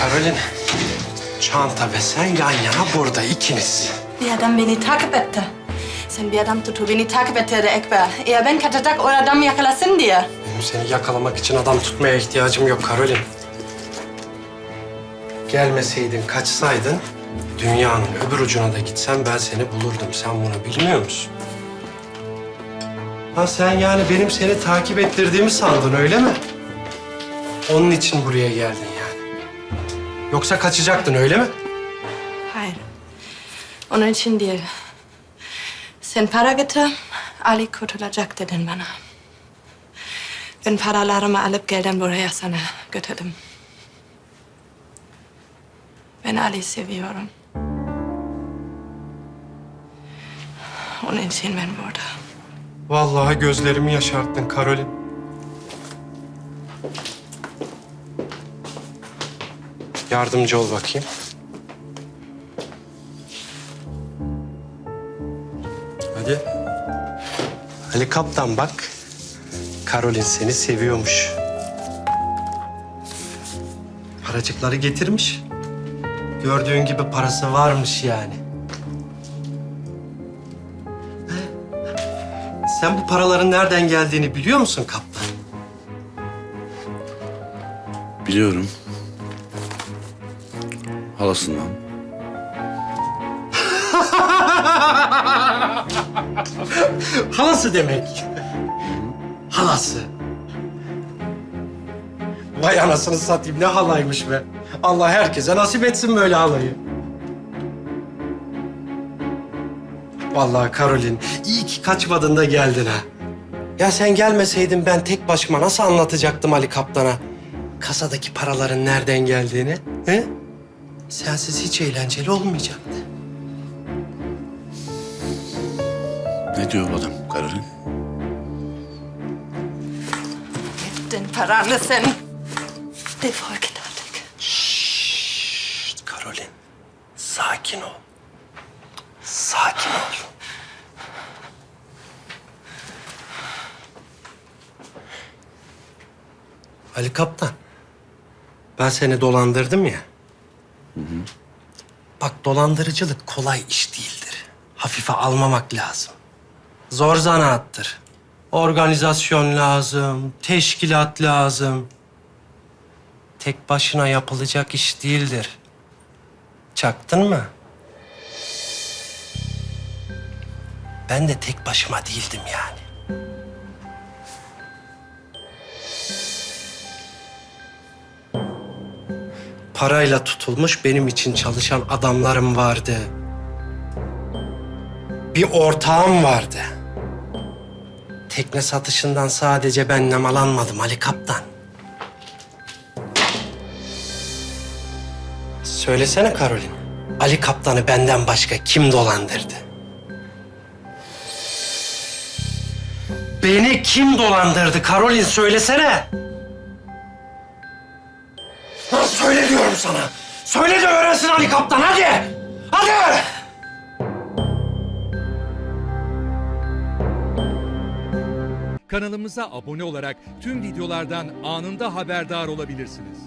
Karolin, çanta ve sen yan yana burada ikiniz. Bir adam beni takip etti. Sen bir adam tutu beni takip etti Ekber. Eğer ben kaçacak o adamı yakalasın diye. Benim seni yakalamak için adam tutmaya ihtiyacım yok Karolin. Gelmeseydin, kaçsaydın dünyanın öbür ucuna da gitsen ben seni bulurdum. Sen bunu bilmiyor musun? Ha sen yani benim seni takip ettirdiğimi sandın öyle mi? Onun için buraya geldin. Yoksa kaçacaktın öyle mi? Hayır. Onun için değil. Sen para getir, Ali kurtulacak dedin bana. Ben paralarımı alıp geldim buraya sana götürdüm. Ben Ali seviyorum. Onun için ben burada. Vallahi gözlerimi yaşarttın Karolin. Yardımcı ol bakayım. Hadi. Ali Kaptan bak. Karolin seni seviyormuş. Paracıkları getirmiş. Gördüğün gibi parası varmış yani. Sen bu paraların nereden geldiğini biliyor musun kaptan? Biliyorum. Halasından. Halası demek. Halası. Vay anasını satayım ne halaymış be. Allah herkese nasip etsin böyle halayı. Vallahi Karolin iyi ki kaçmadın da geldin ha. Ya sen gelmeseydin ben tek başıma nasıl anlatacaktım Ali Kaptan'a kasadaki paraların nereden geldiğini? He? Sensiz hiç eğlenceli olmayacaktı. Ne diyor bu adam Karolin? Gittin paranı sen. Defol git artık. Şşt Karolin. Sakin ol. Sakin ol. Ali Kaptan. Ben seni dolandırdım ya. Bak dolandırıcılık kolay iş değildir. Hafife almamak lazım. Zor zanaattır. Organizasyon lazım, teşkilat lazım tek başına yapılacak iş değildir. Çaktın mı? Ben de tek başıma değildim yani. Parayla tutulmuş benim için çalışan adamlarım vardı. Bir ortağım vardı. Tekne satışından sadece ben nemalanmadım Ali Kaptan. Söylesene Karolin. Ali Kaptan'ı benden başka kim dolandırdı? Beni kim dolandırdı Karolin söylesene. Sana. Söyle de öğrensin Ali Kaptan hadi. Hadi. Kanalımıza abone olarak tüm videolardan anında haberdar olabilirsiniz.